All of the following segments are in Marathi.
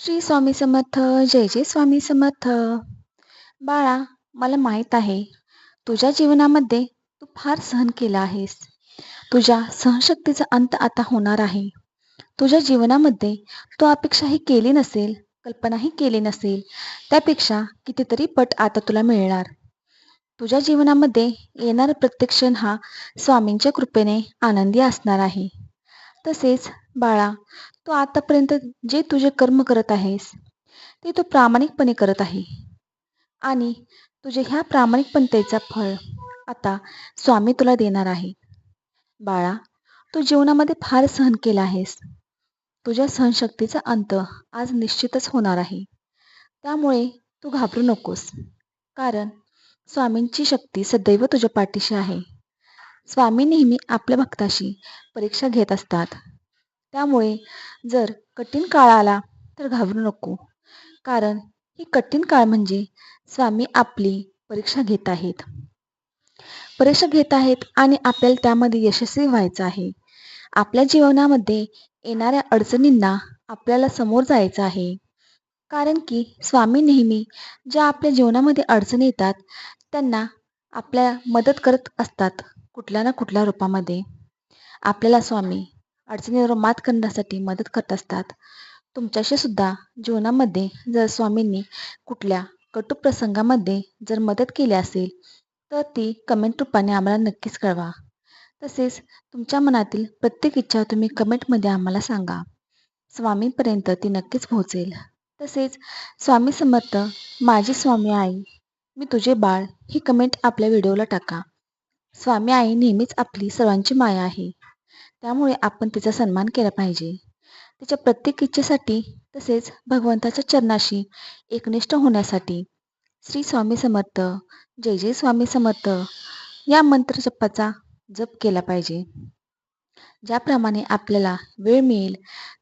श्री स्वामी समर्थ जय जय स्वामी समर्थ. बाळा मला माहीत आहे तुझ्या जीवनामध्ये तू फार सहन केला आहेस. तुझ्या सहनशक्तीचा अंत आता होणार आहे. तुझ्या जीवनामध्ये तू अपेक्षाही केली नसेल कल्पनाही केली नसेल त्यापेक्षा कितीतरी पट आता तुला मिळणार. तुझ्या जीवनामध्ये येणारा प्रत्येक क्षण हा स्वामींच्या कृपेने आनंदी असणार आहे. तसेच बाळा तू आतापर्यंत जे तुझे कर्म करत आहेस ते तू प्रामाणिकपणे करत आहे. आणि तुझे ह्या प्रामाणिकपणतेचा फळ आता स्वामी तुला देणार आहे. बाळा तू जीवनामध्ये फार सहन केला आहेस. तुझ्या सहनशक्तीचा अंत आज निश्चितच होणार आहे. त्यामुळे तू घाबरू नकोस. कारण स्वामींची शक्ती सदैव तुझ्या पाठीशी आहे. स्वामी नेहमी आपल्या भक्ताशी परीक्षा घेत असतात. त्यामुळे जर कठीण काळ आला तर घाबरू नको. कारण ही कठीण काळ म्हणजे स्वामी आपली परीक्षा घेत आहेत. परीक्षा घेत आहेत आणि आपल्याला त्यामध्ये यशस्वी व्हायचं आहे. आपल्या जीवनामध्ये येणाऱ्या अडचणींना आपल्याला समोर जायचं आहे. कारण की स्वामी नेहमी ज्या आपल्या जीवनामध्ये अडचणी येतात त्यांना आपल्या मदत करत असतात कुठल्या ना कुठल्या रूपामध्ये. आपल्याला स्वामी अडचणीवर मात करण्यासाठी मदत करत असतात. तुमच्याशी सुद्धा जीवनामध्ये जर स्वामींनी कुठल्या कटू प्रसंगामध्ये जर मदत केली असेल तर ती कमेंट रूपाने आम्हाला नक्कीच कळवा. तसेच तुमच्या मनातील प्रत्येक इच्छा तुम्ही कमेंटमध्ये आम्हाला सांगा. स्वामींपर्यंत ती नक्कीच पोहोचेल. तसेच स्वामी समर्थ माझी स्वामी आई मी तुझे बाळ ही कमेंट आपल्या व्हिडिओला टाका. स्वामी आई नेहमीच आपली सर्वांची माया आहे. त्यामुळे आपण तिचा सन्मान केला पाहिजे. तिच्या प्रत्येक इच्छेसाठी तसेच भगवंताच्या चरणाशी एकनिष्ठ होण्यासाठी श्री स्वामी समर्थ जय जय स्वामी समर्थ या मंत्र जपाचा जप केला पाहिजे. ज्याप्रमाणे आपल्याला वेळ मिळेल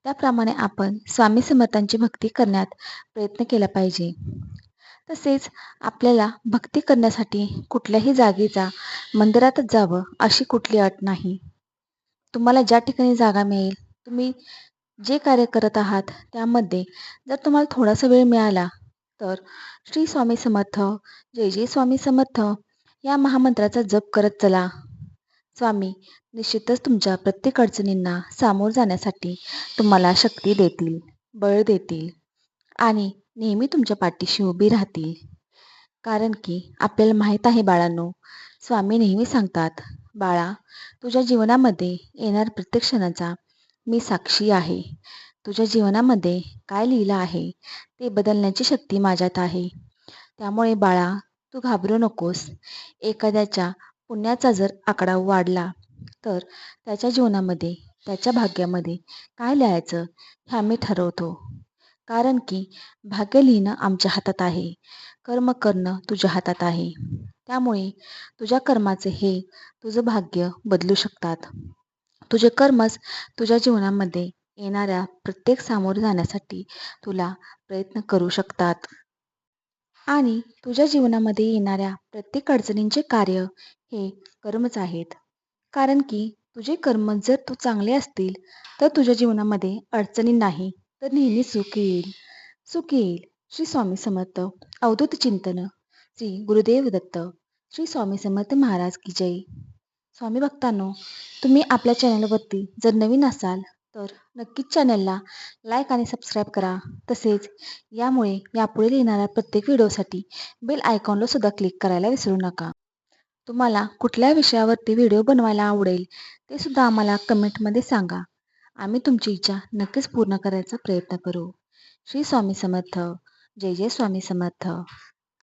त्याप्रमाणे आपण स्वामी समर्थांची भक्ती करण्यात प्रयत्न केला पाहिजे. तसेच आपल्याला भक्ती करण्यासाठी कुठल्याही जागेचा मंदिरातच जावं अशी कुठली अट नाही. तुम्हाला ज्या ठिकाणी जागा मिळेल तुम्ही जे कार्य करत आहात त्यामध्ये जर तुम्हाला थोडासा वेळ मिळाला तर श्री स्वामी समर्थ जय जय स्वामी समर्थ या महामंत्राचा जप करत चला. स्वामी निश्चितच तुमच्या प्रत्येक अडचणींना सामोर जाण्यासाठी तुम्हाला शक्ती देतील बळ देतील आणि नेहमी तुमच्या पाठीशी उभी राहतील. कारण की आपल्याला माहीत आहे बाळांनो स्वामी नेहमी सांगतात बाळा तुझ्या जीवनामध्ये येणार प्रत्येक क्षणाचा मी साक्षी आहे. तुझ्या जीवनामध्ये काय लिहिलं आहे ते बदलण्याची शक्ती माझ्यात आहे. त्यामुळे बाळा तू घाबरू नकोस. एखाद्याच्या पुण्याचा जर आकडा वाढला तर त्याच्या जीवनामध्ये त्याच्या भाग्यामध्ये काय लिहायचं हे आम्ही ठरवतो. कारण की भाग्य लिहिणं आमच्या हातात आहे. कर्म करणं तुझ्या हातात आहे. त्यामुळे तुझ्या कर्माचे हे तुझं भाग्य बदलू शकतात. तुझे कर्मच तुझ्या जीवनामध्ये येणाऱ्या प्रत्येक सामोरे जाण्यासाठी तुला प्रयत्न करू शकतात. आणि तुझ्या जीवनामध्ये येणाऱ्या प्रत्येक अडचणींचे कार्य हे कर्मच आहेत. कारण की तुझे कर्म जर तू चांगले असतील तर तुझ्या जीवनामध्ये अडचणी नाही तर नेहमी सुख येईल. सुख येईल. श्री स्वामी समर्थ. अवधूत चिंतन. श्री गुरुदेव दत्त. श्री स्वामी समर्थ महाराज की जय. स्वामी भक्तांनो तुम्ही आपल्या चॅनलवरती जर नवीन असाल तर नक्कीच चॅनलला लाईक आणि सबस्क्राईब करा. तसेच यामुळे यापुढे येणाऱ्या प्रत्येक व्हिडिओसाठी बेल आयकॉनला सुद्धा क्लिक करायला विसरू नका. तुम्हाला कुठल्या विषयावरती व्हिडिओ बनवायला आवडेल ते सुद्धा आम्हाला कमेंटमध्ये सांगा. आम्ही तुमची इच्छा नक्कीच पूर्ण करायचा प्रयत्न करू. श्री स्वामी समर्थ. जय जय स्वामी समर्थ.